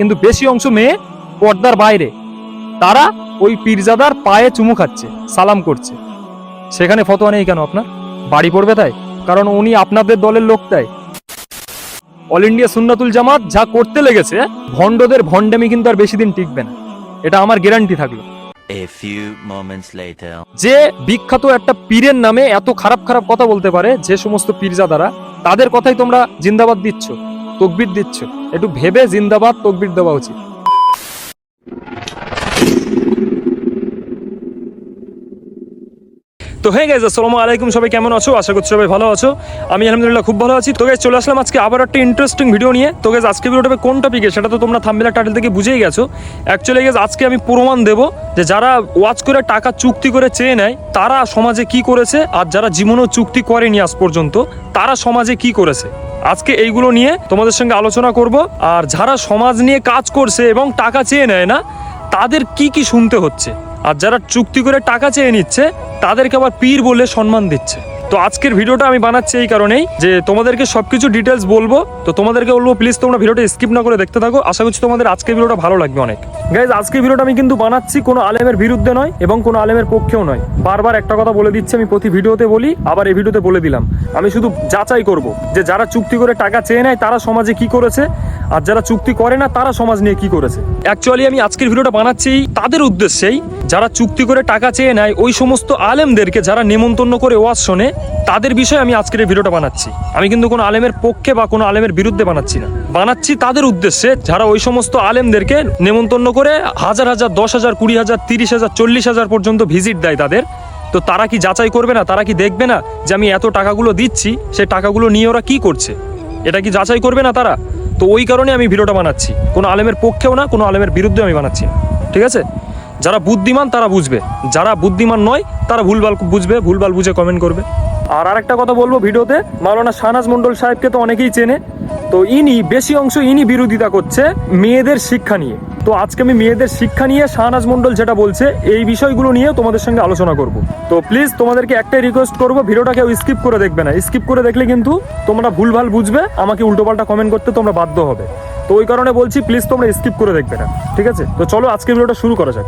কিন্তু বেশি অংশ মেয়ে পর্দার বাইরে। তারা ওই পীরজাদার পায়ে চুমু খাচ্ছে সালাম করছে। সেখানে ফতোয়া নেই কেন আপনার? বাড়ি পড়বে তাই? কারণ উনি আপনাদের দলের লোক তাই। অল ইন্ডিয়া সুন্নাতুল জামাত যা করতে লেগেছে ভণ্ডদের ভণ্ডামি কিন্তু আর বেশি দিন টিকবে না। এটা আমার গ্যারান্টি থাকল. যে বিখ্যাত একটা পীরের নামে এত খারাপ খারাপ কথা বলতে পারে যে সমস্ত পীরজাদারা তাদের কথাই তোমরা জিন্দাবাদ দিচ্ছ। তকবির দিচ্ছ। একটু ভেবে জিন্দাবাদ তকবির দেওয়া উচিত। তো হয়ে গেছে আসসালামু আলাইকুম সবাই কেমন আছো? আশা করছি সবাই ভালো আছো। আমি আলহামদুলিল্লাহ খুব ভালো আছি। তো guys, চলে আসলাম আজকে আবার একটা ইন্টারেস্টিং ভিডিও নিয়ে। তো গেছে আজকে ভিডিওটা কোন টপিকে সেটা তো তোমরা থাম্বেলা টাইটেল থেকে বুঝেই গেছো। অ্যাকচুয়ালি গেছে আজকে আমি প্রমাণ দেব যে যারা ওয়াচ করে টাকা চুক্তি করে চেয়ে নেয় তারা সমাজে কি করেছে? আর যারা জীবনেও চুক্তি করেনি আজ পর্যন্ত তারা সমাজে কি করেছে? আজকে এইগুলো নিয়ে তোমাদের সঙ্গে আলোচনা করব। আর যারা সমাজ নিয়ে কাজ করছে এবং টাকা চেয়ে নেয় না, তাদের কি কি শুনতে হচ্ছে? আর যারা চুক্তি করে টাকা চেয়ে নিচ্ছে, তাদেরকে আবার পীর বলে সম্মান দিচ্ছে। তো আজকের ভিডিওটা আমি বানাচ্ছি এই কারণেই যে তোমাদেরকে সবকিছু ডিটেলস বলব। তো তোমাদেরকে বলব প্লিজ তোমরা ভিডিওটা স্কিপ না করে দেখতে থাকো। আশা করছি তোমাদের আজকের ভিডিওটা ভালো লাগবে অনেক। গাইজ আজকের ভিডিওটা আমি কিন্তু বানাচ্ছি কোনো আলেমের বিরুদ্ধে নয় এবং কোনো আলেমের পক্ষেও নয়। বারবার একটা কথা বলে দিচ্ছি, আমি প্রতি ভিডিওতে বলি, আবার এই ভিডিওতে বলে দিলাম। আমি শুধু যাচাই করব যে যারা চুক্তি করে টাকা চেয়ে নেয়, তারা সমাজে কি করেছে? আর যারা চুক্তি করে না, তারা সমাজ নিয়ে কি করেছে? অ্যাকচুয়ালি আমি আজকের ভিডিওটা বানাচ্ছি তাদের উদ্দেশ্যেই। যারা চুক্তি করে টাকা চেয়ে নেয়, ওই সমস্ত আলেমদেরকে যারা নেমন্তন্ন করে ওয়াজ শোনে তাদের বিষয়ে আমি আজকের এই ভিডিওটা বানাচ্ছি। আমি কিন্তু কোনো আলেমের পক্ষে বা কোনো আলেমের বিরুদ্ধে বানাচ্ছি না। বানাচ্ছি তাদের উদ্দেশ্যে যারা ওই সমস্ত আলেমদেরকে নেমন্তন্ন করে হাজার হাজার, দশ হাজার, কুড়ি হাজার, তিরিশ হাজার, চল্লিশ হাজার পর্যন্ত ভিজিট দেয় তাদের। তো তারা কি যাচাই করবে না? তারা কি দেখবে না যে আমি এত টাকাগুলো দিচ্ছি? সেই টাকাগুলো নিয়ে ওরা কি করছে? এটা কি যাচাই করবে না তারা? তো ওই কারণে আমি ভিডিওটা বানাচ্ছি। কোনো আলেমের পক্ষেও না, কোনো আলেমের বিরুদ্ধে আমি বানাচ্ছি না। ঠিক আছে? যারা বুদ্ধিমান তারা বুঝবে। যারা বুদ্ধিমান নয়, তারা ভুলভাল বুঝবে, ভুলভাল বুঝে কমেন্ট করবে। আর আরেকটা কথা বলব ভিডিওতে, মাওলানা শাহনাজ মন্ডল সাহেবকে তো অনেকেই চেনে। তো ইনি, বেশি অংশ ইনি বিরোধিতা করছে মেয়েদের শিক্ষা নিয়ে। তো আজকে আমি মেয়েদের শিক্ষা নিয়ে শাহনাজ মন্ডল যেটা বলছে, এই বিষয়গুলো নিয়ে তোমাদের সঙ্গে আলোচনা করব। তো প্লিজ তোমাদেরকে একটাই রিকোয়েস্ট করব, ভিডিওটা কেউ স্কিপ করে দেখবে না। স্কিপ করে দেখলে কিন্তু তোমরা ভুলভাল বুঝবে, আমাকে উল্টোপাল্টা কমেন্ট করতে তোমরা বাধ্য হবে। তো ওই কারণে বলছি প্লিজ তোমরা স্কিপ করে দেখবে না। ঠিক আছে? তো চলো আজকে ভিডিওটা শুরু করা যাক।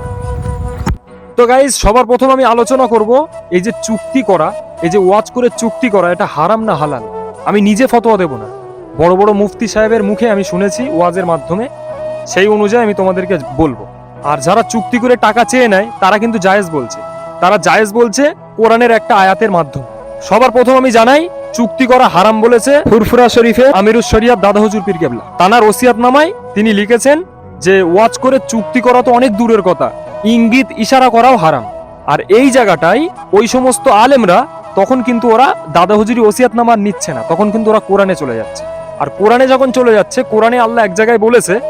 তো গাইজ সবার প্রথম আমি আলোচনা করব এই যে চুক্তি করা, এই যে ওয়াচ করে চুক্তি করা, এটা হারাম না হালাল? আমি নিজে ফতোয়া দেব না। বড় বড় মুফতি সাহেবের মুখে আমি শুনেছি ওয়াজের মাধ্যমে, সেই অনুযায়ী আমি তোমাদেরকে বলব। আর যারা চুক্তি করে টাকা চেয়ে নেয়, তারা কিন্তু জায়েজ বলছে। তারা জায়েজ বলছে কোরআনের একটা আয়াতের মাধ্যমে। সবার প্রথম আমি জানাই, চুক্তি করা হারাম বলেছে ফুরফুরা শরীফে আমিরুস শরিয়াত দাদা হুজুর পীর কেবলা। তানার ওসিয়াত নামায় তিনি লিখেছেন যে ওয়াচ করে চুক্তি করা তো অনেক দূরের কথা। ইঙ্গিত ইশারা করাও হারাম। আর এই জায়গাটাই ওই সমস্ত আলেমরা তখন কিন্তু ওরা দাদা হুজুরি ওসিয়াত নামার নিচ্ছে না, তখন কিন্তু ওরা কোরআনে চলে যাচ্ছে। আর কোরআনে যখন চলে যাচ্ছে, কোরআনে আল্লাহ এক জায়গায় বলেছে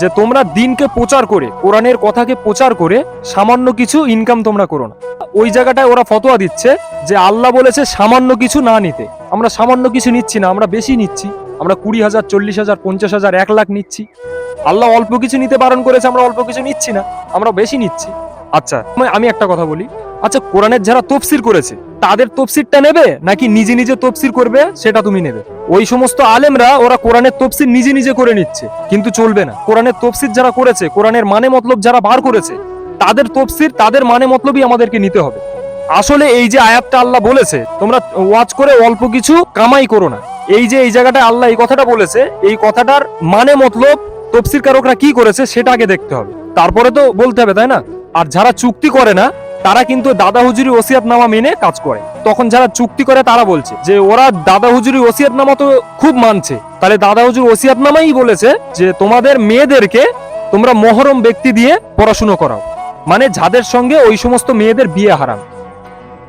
যে, তোমরা দিনকে প্রচার করে, কোরআনের কথাকে প্রচার করে সামান্য কিছু ইনকাম তোমরা করো না। ওই জায়গাটায় ওরা ফতোয়া দিচ্ছে যে, আল্লাহ বলেছে সামান্য কিছু না নিতে। আমরা সামান্য কিছু নিচ্ছি না, আমরা বেশি নিচ্ছি। আমরা কুড়ি হাজার, চল্লিশ হাজার, পঞ্চাশ হাজার, এক লাখ নিচ্ছি। আল্লাহ অল্প কিছু নিতে বারণ করেছে, আমরা অল্প কিছু নিচ্ছি না, আমরা বেশি নিচ্ছি। আচ্ছা আমি- একটা কথা বলি। আচ্ছা কোরআনের যারা তফসির করেছে, তাদের তফসিরটা নেবে নাকি নিজে নিজে তফসির করবে, সেটা তুমি নেবে? ওই সমস্ত আলেমরা, ওরা কোরআনের তফসির নিজে নিজে করে নিচ্ছে, কিন্তু চলবে না। কোরআনের তফসির যারা করেছে, কোরআনের মানে মতলব যারা বার করেছে, তাদের তফসির, তাদের মানে মতলবই আমাদেরকে নিতে হবে। আসলে এই যে আয়াতটা আল্লাহ বলেছে, তোমরা ওয়াচ করে অল্প কিছু কামাই করো না। এই যে এই জায়গাটা আল্লাহ এই কথাটা বলেছে, এই কথাটার মানে মতলব তফসির কারকরা কি করেছে সেটা আগে দেখতে হবে। তারপরে তো বলতে হবে, তাই না? আর যারা চুক্তি করে না, তারা কিন্তু দাদা হুজুরি ওসিয়াত নামা মেনে কাজ করে। তখন যারা চুক্তি করে, তারা বলছে যে ওরা দাদা হুজুরি ওসিয়াত নামা তো খুব মানছে। তাহলে দাদা হুজুর ওসিয়াত নামাই বলেছে যে তোমাদের মেয়েদেরকে তোমরা মহরম ব্যক্তি দিয়ে পড়াশুনো করাও। মানে যাদের সঙ্গে ওই সমস্ত মেয়েদের বিয়ে হারাম।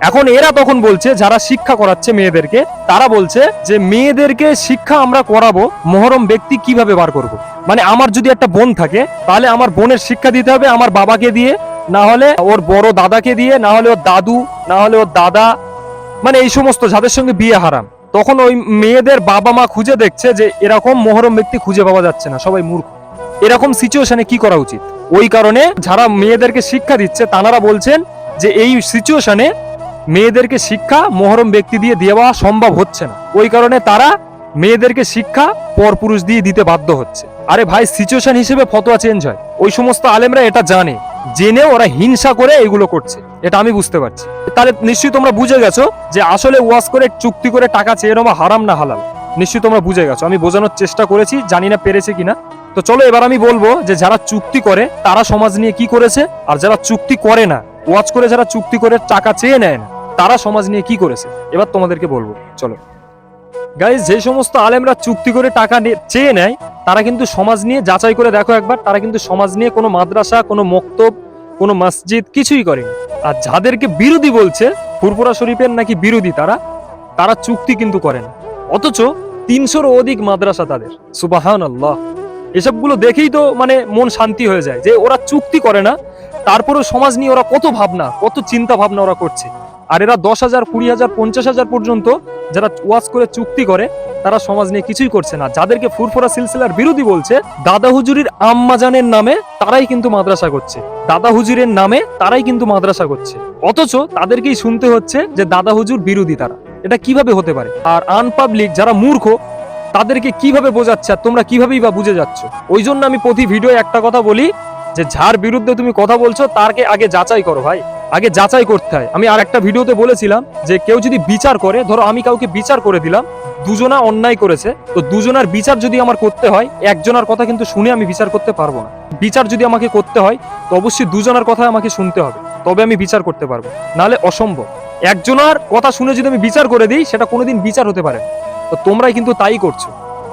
এখন এরা তখন বলছে, যারা শিক্ষা করাচ্ছে মেয়েদেরকে, তারা বলছে যে মেয়েদেরকে শিক্ষা আমরা করাবো, মহরম ব্যক্তি কীভাবে বার করব। মানে আমার যদি একটা বোন থাকে, তাহলে আমার বোনের শিক্ষা দিতে হবে আমার বাবাকে দিয়ে, না হলে ওর বড় দাদাকে দিয়ে, না হলে ওর দাদু, না হলে ওর দাদা মানে এই সমস্ত যাদের সঙ্গে বিয়ে হারাম। তখন ওই মেয়েদের বাবা মা খুঁজে দেখছে যে এরকম মহরম ব্যক্তি খুঁজে পাওয়া যাচ্ছে না, সবাই মূর্খ। এরকম সিচুয়েশনে কি করা উচিত? ওই কারণে যারা মেয়েদেরকে শিক্ষা দিচ্ছে তানারা বলছেন যে এই সিচুয়েশনে মেয়েদেরকে শিক্ষা মহরম ব্যক্তি দিয়ে দেওয়া সম্ভব হচ্ছে না। ওই কারণে তারা মেয়েদেরকে শিক্ষা পরপুরুষ দিয়ে দিতে বাধ্য হচ্ছে। আরে ভাই সিচুয়েশন হিসেবে ফতোয়া চেঞ্জ হয়। ওই সমস্ত আলেমরা এটা জানে। জেনে ওরা হিংসা করে এগুলো করছে। এটা আমি বুঝতে পারছি। তাহলে নিশ্চয়ই তোমরা বুঝে গেছো যে আসলে ওয়াজ করে, চুক্তি করে টাকা চেয়ে নেওয়া হারাম না হালাল। নিশ্চয়ই তোমরা বুঝে গেছো। আমি বোঝানোর চেষ্টা করেছি, জানি না পেরেছে কিনা। তো চলো এবার আমি বলব যে যারা চুক্তি করে, তারা সমাজ নিয়ে কি করেছে? আর যারা চুক্তি করে না, ওয়াজ করে যারা চুক্তি করে, টাকা চেয়ে নেয় না। তারা সমাজ নিয়ে কি করেছে? এবার তোমাদেরকে বলব। চলো। গাইজ যে সমস্ত আলেমরা চুক্তি করে টাকা চেয়ে নেয়, তারা কিন্তু সমাজ নিয়ে যাচাই করে দেখো একবার, তারা কিন্তু সমাজ নিয়ে কোনো মাদ্রাসা, কোনো মক্তব, কোনো মসজিদ কিছুই করেনি। আর যাদেরকে বিরোধী বলছে, ফুরফুরা শরীফের নাকি বিরোধী তারা তারা চুক্তি কিন্তু করেন অথচ তিনশোর অধিক মাদ্রাসা তাদের। সুবাহান আল্লাহ এসবগুলো দেখেই তো মানে মন শান্তি হয়ে যায় যে ওরা চুক্তি করে না, তারপরেও সমাজ নিয়ে ওরা কত ভাবনা, কত চিন্তা ভাবনা ওরা করছে। আর এরা দশ হাজার, কুড়ি হাজার, পঞ্চাশ হাজার পর্যন্ত যারা ওয়াজ করে চুক্তি করে, তারা সমাজ নিয়ে কিছুই করছে না। যাদেরকে ফুরফুরা সিলসিলার বিরোধী বলছে, দাদা হুজুরির আম্মাজানের নামে তারাই কিন্তু মাদ্রাসা করছে। দাদা হুজুরের নামে তারাই কিন্তু মাদ্রাসা করছে। অথচ তাদেরকেই শুনতে হচ্ছে যে দাদা হুজুর বিরোধী তারা। এটা কীভাবে হতে পারে? আর আনপাবলিক যারা মূর্খ তাদেরকে কীভাবে বোঝাচ্ছে আর তোমরা কিভাবেই বা বুঝে যাচ্ছ? ওই জন্য আমি প্রতি ভিডিও একটা কথা বলি যে, যার বিরুদ্ধে তুমি কথা বলছো, তারকে আগে যাচাই করো ভাই। আগে যাচাই করতে হয়। আমি আর একটা ভিডিওতে বলেছিলাম যে, কেউ যদি বিচার করে, ধরো আমি কাউকে বিচার করে দিলাম, দুজনা অন্যায় করেছে, তো দুজনার বিচার যদি আমার করতে হয়, একজনের কথা কিন্তু শুনে আমি বিচার করতে পারব না। বিচার যদি আমাকে করতে হয়, তো অবশ্যই দুজনের কথা আমাকে শুনতে হবে। তবে আমি বিচার করতে পারব। নালে অসম্ভব। একজনের কথা শুনে যদি আমি বিচার করে দিই, সেটা কোনোদিন বিচার হতে পারে। তো তোমরাই কিন্তু তাই করছ।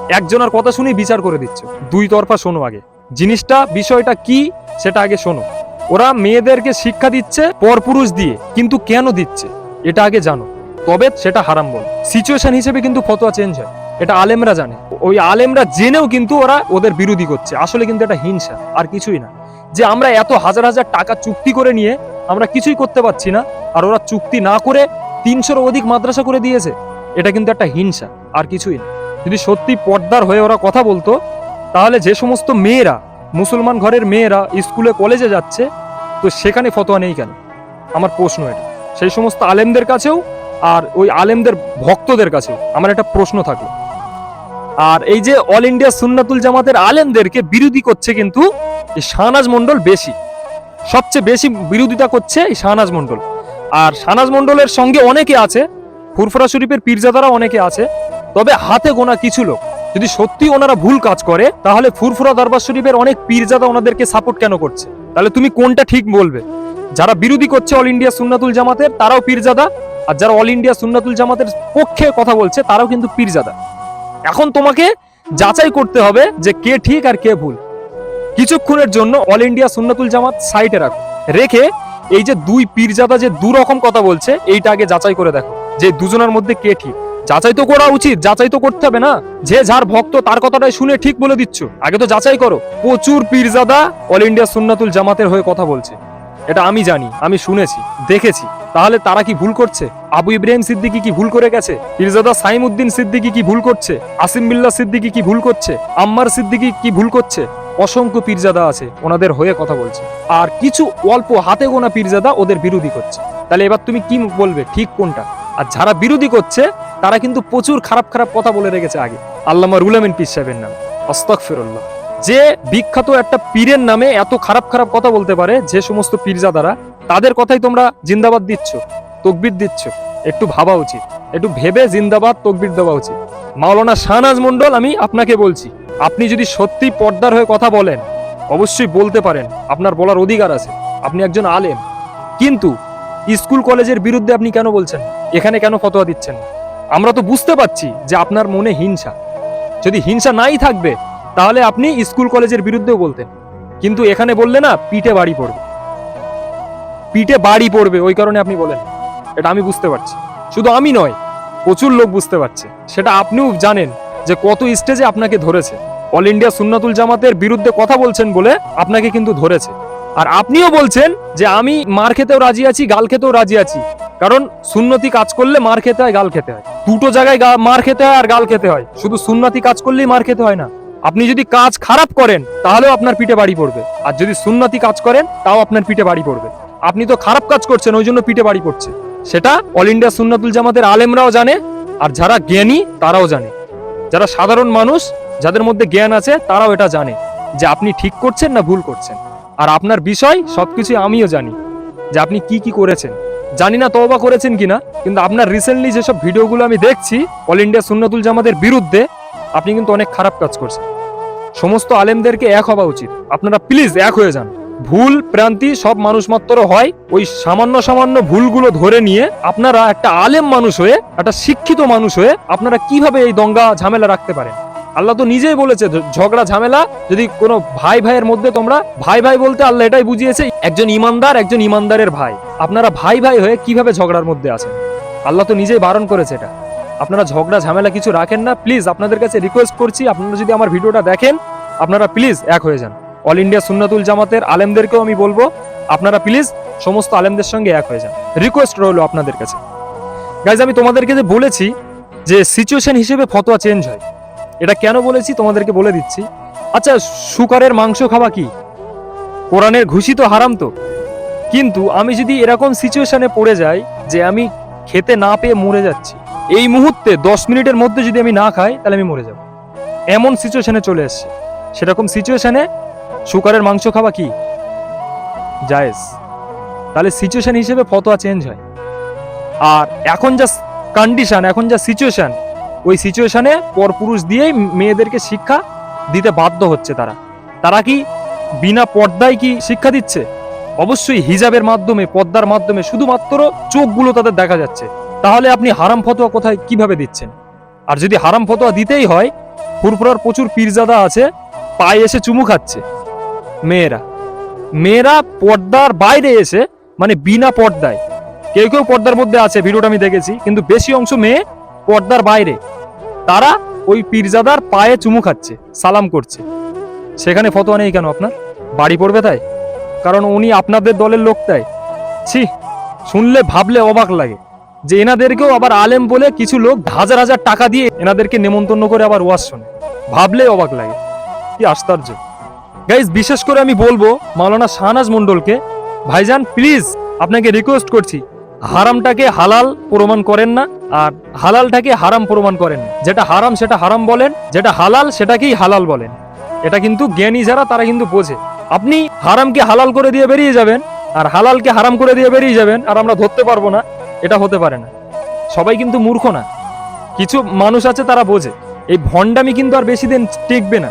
একজনের কথা শুনেই বিচার করে দিচ্ছ। দুই তরফা শোনো আগে। জিনিসটা, বিষয়টা কি, সেটা আগে শোনো। ওরা মেয়েদেরকে শিক্ষা দিচ্ছে, পরপুরুষ দিয়ে, কিন্তু কেন দিচ্ছে, এটা আগে জানো। তবে সেটা হারাম বল। সিচুয়েশন হিসেবে কিন্তু ফতোয়া চেঞ্জ হয়। এটা আলেমরা জানে। ওই আলেমরা জেনেও কিন্তু ওরা ওদের বিরোধী করছে। আসলে কিন্তু এটা হিংসা, আর কিছুই না। যে আমরা এত হাজার হাজার টাকা চুক্তি করে নিয়ে আমরা কিছুই করতে পারছি না, আর ওরা চুক্তি না করে তিনশোর অধিক মাদ্রাসা করে দিয়েছে, এটা কিন্তু একটা হিংসা। আর কিছুই না। যদি সত্যি পর্দার হয়ে ওরা কথা বলতো, তাহলে যে সমস্ত মেয়েরা, মুসলমান ঘরের মেয়েরা স্কুলে, কলেজে যাচ্ছে, তো সেখানে ফতোয়া নেই কেন? আমার প্রশ্ন এটা। সেই সমস্ত আলেমদের কাছেও আর ওই আলেমদের ভক্তদের কাছেও আমার একটা প্রশ্ন থাকল। আর এই যে অল ইন্ডিয়া সুন্নাতুল জামাতের আলেমদেরকে বিরোধী করছে কিন্তু এই শাহনাজ মন্ডল বেশি। সবচেয়ে বেশি বিরোধিতা করছে এই শাহনাজ মন্ডল আর শাহনাজ মন্ডলের সঙ্গে অনেকে আছে, ফুরফুরা শরীফের পীরজাদারা অনেকে আছে তবে হাতে গোনা কিছু লোক। যদি সত্যি ওনারা ভুল কাজ করে, তাহলে ফুরফুরা দরবার শরীফের অনেক পীরজাদা ওনাদেরকে সাপোর্ট কেন করছে? তাহলে তুমি কোনটা ঠিক বলবে? যারা বিরোধী করছে অল ইন্ডিয়া সুন্নাতুল জামাতের তারাও পীরজাদা, আর যারা অল ইন্ডিয়া সুন্নাতুল জামাতের পক্ষে কথা বলছে, তারাও কিন্তু পীরজাদা। এখন তোমাকে যাচাই করতে হবে যে কে ঠিক আর কে ভুল। কিছুক্ষণের জন্য অল ইন্ডিয়া সুন্নাতুল জামাত সাইডে রাখো। রেখে এই যে দুই পীরজাদা যে দু রকম কথা বলছে, এইটা আগে যাচাই করে দেখো যে দুজনের মধ্যে কে ঠিক। যাচাই তো করা উচিত, যাচাই তো করতে হবে না। যে যার ভক্ত, তার কথাটাই শুনে ঠিক বলে দিচ্ছ। আগে তো যাচাই করো। প্রচুর পীরজাদা অল ইন্ডিয়া সুন্নাতুল জামাতের হয়ে কথা বলছে। এটা আমি জানি, আমি শুনেছি, দেখেছি। তাহলে তারা কি ভুল করছে? আবু ইব্রাহিম সিদ্দিকি কি ভুল করে গেছে? পীরজাদা সাইমউদ্দিন সিদ্দিকি কি ভুল করছে? আসিম বিল্লাহ সিদ্দিকি কি ভুল করছে? আম্মার সিদ্দিকি কি ভুল করছে? অসংখ্য পীরজাদা আছে, ওনাদের হয়ে কথা বলছে। আর কিছু অল্প হাতে গোনা পীরজাদা ওদের বিরোধী করছে। তাহলে এবার তুমি কি বলবে? ঠিক কোনটা? আর যারা বিরোধী করছে, তারা কিন্তু প্রচুর খারাপ খারাপ কথা বলে রেখেছে আগে। আল্লামা রুলামিন পীর সাহেবের নাম। অস্তক ফিরল্লাহ যে বিখ্যাত একটা পীরের নামে এত খারাপ খারাপ কথা বলতে পারে, যে সমস্ত পীরজাদারা, তাদের কথাই তোমরা জিন্দাবাদ দিচ্ছ, তকবির দিচ্ছ। একটু ভাবা উচিত। একটু ভেবে জিন্দাবাদ, তকবির দেওয়া উচিত। মাওলানা শাহনাজ মন্ডল আমি আপনাকে বলছি, আপনি যদি সত্যি পর্দার হয়ে কথা বলেন, অবশ্যই বলতে পারেন, আপনার বলার অধিকার আছে। আপনি একজন আলেম। কিন্তু স্কুল কলেজের বিরুদ্ধে আপনি কেন বলছেন? এখানে কেন ফতোয়া দিচ্ছেন? আমরা তো বুঝতে পারছি যে আপনার মনে হিংসা। যদি হিংসা নাই থাকবে, তাহলে আপনি স্কুল কলেজের বিরুদ্ধেও বলতেন। কিন্তু এখানে বললে না, পিঠে বাড়ি পড়বে। পিঠে বাড়ি পড়বে, ওই কারণে আপনি বলেন। এটা আমি বুঝতে পারছি। শুধু আমি নয়, প্রচুর লোক বুঝতে পারছে। সেটা আপনিও জানেন যে কত স্টেজে আপনাকে ধরেছে। অল ইন্ডিয়া সুন্নাতুল জামাতের বিরুদ্ধে কথা বলছেন বলে আপনাকে কিন্তু ধরেছে। আর আপনিও বলছেন যে আমি মার খেতেও রাজি আছি, গাল খেতেও রাজি আছি। কারণ সুন্নতি কাজ করলে মার খেতে হয়, গাল খেতে হয়। দুটো জায়গায় মার খেতে হয় আর গাল খেতে হয়। শুধু সুন্নতি কাজ করলেই মার খেতে হয় না। আপনি যদি কাজ খারাপ করেন, তাহলেও আপনার পিঠে বাড়ি পড়বে। আর যদি সুন্নতি কাজ করেন, তাও আপনার পিঠে বাড়ি পড়বে। আপনি তো খারাপ কাজ করছেন, ওই জন্য পিঠে বাড়ি পড়ছে। সেটা অল ইন্ডিয়া সুন্নাতুল জামাতের আলেমরাও জানে, আর যারা জ্ঞানী, তারাও জানে। যারা সাধারণ মানুষ, যাদের মধ্যে জ্ঞান আছে, তারাও এটা জানে যে আপনি ঠিক করছেন না ভুল করছেন। আর আপনার বিষয় সবকিছু আমিও জানি, যে আপনি কি কি করেছেন। জানি না তওবা করেছেন কিনা, কিন্তু আপনার রিসেন্টলি যেসব ভিডিওগুলো আমি দেখছি অল ইন্ডিয়া সুন্নাতুল জামাতের বিরুদ্ধে, আপনি কিন্তু অনেক খারাপ কাজ করছেন। সমস্ত আলেমদেরকে এক হওয়া উচিত। আপনারা প্লিজ এক হয়ে যান। ভুল প্রান্তি সব মানুষ মাত্র হয়। ওই সামান্য সামান্য ভুলগুলো ধরে নিয়ে আপনারা একটা আলেম মানুষ হয়ে, একটা শিক্ষিত মানুষ হয়ে, আপনারা কীভাবে এই দঙ্গা ঝামেলা রাখতে পারেন? আল্লাহ তো নিজেই বলেছে ঝগড়া, ঝামেলা, যদি কোনো ভাই ভাইয়ের মধ্যে তোমরা ভাই ভাই বলতে আল্লাহ এটাই বুঝিয়েছে, একজন ইমানদার, একজন ইমানদারের ভাই। আপনারা ভাই ভাই হয়ে কীভাবে ঝগড়ার মধ্যে আছেন? আল্লাহ তো নিজেই বারণ করেছে এটা। আপনারা ঝগড়া, ঝামেলা কিছু রাখেন না, প্লিজ আপনাদের কাছে রিকোয়েস্ট করছি, আপনারা যদি আমার ভিডিওটা দেখেন, আপনারা প্লিজ এক হয়ে যান। অল ইন্ডিয়া সুন্নাতুল জামাতের আলেমদেরকেও আমি বলব, আপনারা প্লিজ সমস্ত আলেমদের সঙ্গে এক হয়ে যান। রিকোয়েস্ট রইল আপনাদের কাছে। গাইজ আমি তোমাদেরকে যে বলেছি যে সিচুয়েশন হিসেবে ফতোয়া চেঞ্জ হয়। এটা কেন বলেছি তোমাদেরকে বলে দিচ্ছি। আচ্ছা শুকারের মাংস খাওয়া কি? কোরআনের ঘুষি তো হারাম তো। কিন্তু আমি যদি এরকম সিচুয়েশনে পড়ে যাই যে আমি খেতে না পেয়ে মরে যাচ্ছি, এই মুহূর্তে দশ মিনিটের মধ্যে যদি আমি না খাই, তাহলে আমি মরে যাব। এমন সিচুয়েশনে চলে এসছে। সেরকম সিচুয়েশনে শুকারের মাংস খাওয়া কি? জায়েজ। তাহলে সিচুয়েশন হিসেবে ফতোয়া চেঞ্জ হয়। আর এখন যা কন্ডিশন এখন যা সিচুয়েশন ওই সিচুয়েশনে পরপুরুষ দিয়েই মেয়েদেরকে শিক্ষা দিতে বাধ্য হচ্ছে তারা। তারা কি বিনা পর্দায় কি শিক্ষা দিচ্ছে? অবশ্যই হিজাবের মাধ্যমে, পর্দার মাধ্যমে শুধুমাত্র চোখগুলো তাদের দেখা যাচ্ছে। তাহলে আপনি হারাম ফতোয়া কোথায়, কীভাবে দিচ্ছেন? আর যদি হারাম ফতোয়া দিতেই হয়, ফুরফুরার প্রচুর পীরজাদা আছে, পায়ে এসে চুমু খাচ্ছে। মেয়েরা মেয়েরা পর্দার বাইরে এসে মানে বিনা পর্দায়, কেউ কেউ পর্দার মধ্যে আছে, ভিডিওটা আমি দেখেছি, কিন্তু বেশি অংশ মেয়ে পর্দার বাইরে। তারা ওই পীরজাদার পায়ে চুমু খাচ্ছে, সালাম করছে। সেখানে ফতোয়া নেই কেন আপনার? বাড়ি পড়বে তাই? কারণ উনি আপনাদের দলের লোক তাই। ছি, শুনলে ভাবলে অবাক লাগে যে এনাদেরকেও আবার আলেম বলে কিছু লোক হাজার হাজার টাকা দিয়ে এনাদেরকে নেমন্তন্ন করে আবার ওয়াজ শোনে। ভাবলে অবাক লাগে। কি আশ্চর্য। গাইজ, বিশেষ করে আমি বলব মাওলানা শাহনাজ মন্ডলকে ভাইজান, প্লিজ আপনাকে রিকোয়েস্ট করছি হারামটাকে হালাল প্রমাণ করেন না, আর হালালটাকে হারাম প্রমাণ করেন। যেটা হারাম সেটা হারাম বলেন, যেটা হালাল সেটাকেই হালাল বলেন। এটা কিন্তু জ্ঞানী যারা, তারা কিন্তু বোঝে। আপনি হারামকে হালাল করে দিয়ে বেরিয়ে যাবেন, আর হালালকে হারাম করে দিয়ে বেরিয়ে যাবেন, আর আমরা ধরতে পারব না, এটা হতে পারে না। সবাই কিন্তু মূর্খ না। কিছু মানুষ আছে, তারা বোঝে। এই ভণ্ডামি কিন্তু আর বেশি দিন টিকবে না।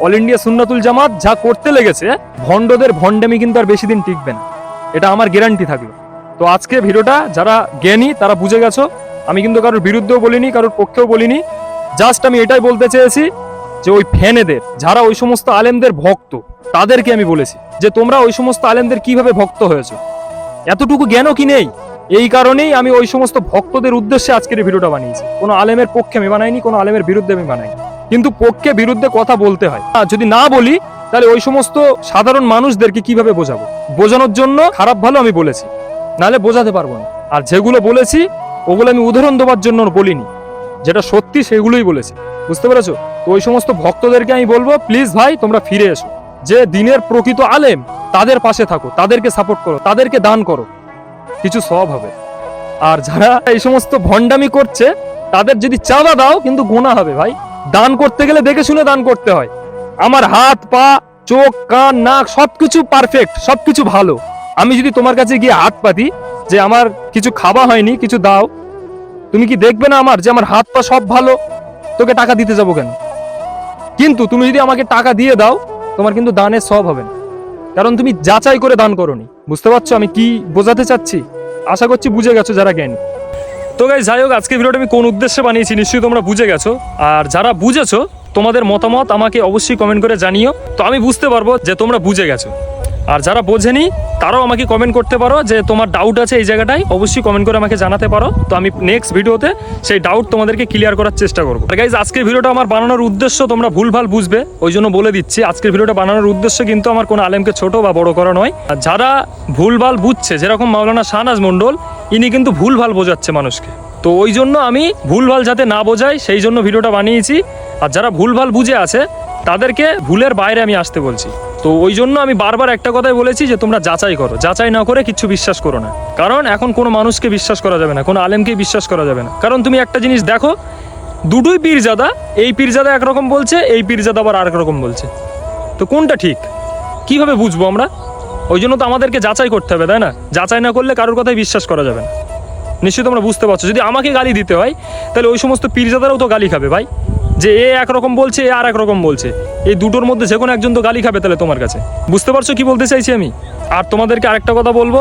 অল ইন্ডিয়া সুন্নাতুল জামাত যা করতে লেগেছে, ভণ্ডদের ভণ্ডামি কিন্তু আর বেশি দিন টিকবে না। এটা আমার গ্যারান্টি থাকল। তো আজকে ভিডিওটা যারা জ্ঞানী, তারা বুঝে গেছো। আমি কিন্তু কারোর বিরুদ্ধেও বলিনি, কারোর পক্ষেও বলিনি। জাস্ট আমি এটাই বলতে চেয়েছি যে ওই ফ্যানেদের যারা ওই সমস্ত আলেমদের ভক্ত, তাদেরকে আমি বলেছি যে তোমরা ওই সমস্ত আলেমদের কীভাবে ভক্ত হয়েছো। এতটুকু জ্ঞানও কি নেই? এই কারণেই আমি ওই সমস্ত ভক্তদের উদ্দেশ্যে আজকের এই ভিডিওটা বানিয়েছি। কোনো আলেমের পক্ষে আমি বানাইনি, কোনো আলেমের বিরুদ্ধে আমি বানাইনি। কিন্তু পক্ষে বিরুদ্ধে কথা বলতে হয়। যদি না বলি, তাহলে ওই সমস্ত সাধারণ মানুষদেরকে কীভাবে বোঝাবো? বোঝানোর জন্য খারাপ ভালো আমি বলেছি। নাহলে বোঝাতে পারব না। আর যেগুলো বলেছি, ওগুলো আমি উদাহরণ দেওয়ার জন্য বলিনি। যেটা সত্যি সেগুলোই বলেছি। বুঝতে পেরেছ? তো ওই সমস্ত ভক্তদেরকে আমি বলব প্লিজ ভাই, তোমরা ফিরে এসো। যে দিনের প্রকৃত আলেম, তাদের পাশে থাকো, তাদেরকে সাপোর্ট করো, তাদেরকে দান করো। কিছু সব হবে। আর যারা এই সমস্ত ভণ্ডামি করছে, তাদের যদি চাঁদা দাও, কিন্তু গোনা হবে ভাই। দান করতে গেলে দেখে শুনে দান করতে হয়। আমার হাত, পা, চোখ, কান, নাক, সবকিছু পারফেক্ট সবকিছু ভালো। আমি যদি তোমার কাছে গিয়ে হাত পাতি যে আমার কিছু খাওয়া হয়নি, কিছু দাও, তুমি কি দেখবে না আমার যে আমার হাত পা সব ভালো? তোকে টাকা দিতে যাব কেন? কিন্তু তুমি যদি আমাকে টাকা দিয়ে দাও, তোমার কিন্তু দানের সব হবে না। কারণ তুমি যাচাই করে দান করনি। বুঝতে পারছ আমি কি বোঝাতে চাচ্ছি? আশা করছি বুঝে গেছো যারা জ্ঞানী। তো গাই যাই হোক আজকে ভিডিওটা আমি কোন উদ্দেশ্যে বানিয়েছি নিশ্চয়ই তোমরা বুঝে গেছো। আর যারা বুঝেছ, তোমাদের মতামত আমাকে অবশ্যই কমেন্ট করে জানিও। তো আমি বুঝতে পারব যে তোমরা বুঝে গেছো। আর যারা বোঝেনি, তারাও আমাকে কমেন্ট করতে পারো যে তোমার ডাউট আছে এই জায়গাটায়, অবশ্যই কমেন্ট করে আমাকে জানাতে পারো। তো আমি নেক্সট ভিডিওতে সেই ডাউট তোমাদেরকে ক্লিয়ার করার চেষ্টা করব। আর গাইজ আজকের ভিডিওটা আমার বানানোর উদ্দেশ্য তোমরা ভুলভাল বুঝবে, ওই জন্য বলে দিচ্ছি, আজকের ভিডিওটা বানানোর উদ্দেশ্য কিন্তু আমার কোনো আলেমকে ছোট বা বড় করা নয়। আর যারা ভুলভাল বুঝছে, যেরকম মাওলানা শাহনাজ মণ্ডল, ইনি কিন্তু ভুলভাল বোঝাচ্ছে মানুষকে। তো ওই জন্য আমি ভুলভাল যাতে না বোঝাই, সেই জন্য ভিডিওটা বানিয়েছি। আর যারা ভুলভাল বুঝে আছে, তাদেরকে ভুলের বাইরে আমি আসতে বলছি। তো ওই জন্য আমি বারবার একটা কথাই বলেছি যে তোমরা যাচাই করো। যাচাই না করে কিচ্ছু বিশ্বাস করো না। কারণ এখন কোনো মানুষকে বিশ্বাস করা যাবে না, কোনো আলেমকে বিশ্বাস করা যাবে না। কারণ তুমি একটা জিনিস দেখো, দুটোই পীরজাদা, এই পীরজাদা একরকম বলছে, এই পীরজাদা আবার আর রকম বলছে। তো কোনটা ঠিক? কীভাবে বুঝব আমরা? ওই জন্য তো আমাদেরকে যাচাই করতে হবে, তাই না? যাচাই না করলে কারোর কথাই বিশ্বাস করা যাবে না। নিশ্চয়ই তোমরা বুঝতে পারছ। যদি আমাকে গালি দিতে হয়, তাহলে ওই সমস্ত পীরজাদারাও তো গালি খাবে, ভাই। যে এ একরকম বলছে, এ আর একরকম বলছে। এই দুটোর মধ্যে যে কোনো একজন তো গালি খাবে তাহলে তোমার কাছে। বুঝতে পারছ কি বলতে চাইছি আমি? আর তোমাদেরকে আরেকটা কথা বলব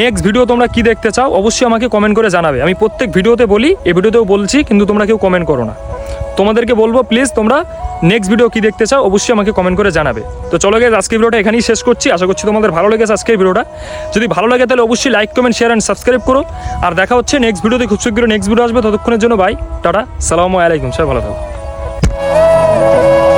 নেক্সট ভিডিও তোমরা কি দেখতে চাও অবশ্যই আমাকে কমেন্ট করে জানাবে। আমি প্রত্যেক ভিডিওতে বলি, এ ভিডিওতেও বলছি, কিন্তু তোমরা কেউ কমেন্ট করো না। তোমাদেরকে বলব প্লিজ তোমরা নেক্সট ভিডিও কি দেখতে চাও অবশ্যই আমাকে কমেন্ট করে জানাবে। তো চলো গেছে আজকের ভিডিওটা এখানেই শেষ করছি। আশা করছি তোমাদের ভালো লেগেছে আজকের ভিডিওটা যদি ভালো লাগে তাহলে অবশ্যই like comment share and subscribe করো। আর দেখা হচ্ছে নেক্সট ভিডিওতে খুব শীঘ্রই নেক্সট ভিডিও আসবে। ততক্ষণের জন্য বাই টাটা, সালামু আলাইকুম, সবাই ভালো থাকো। Oh!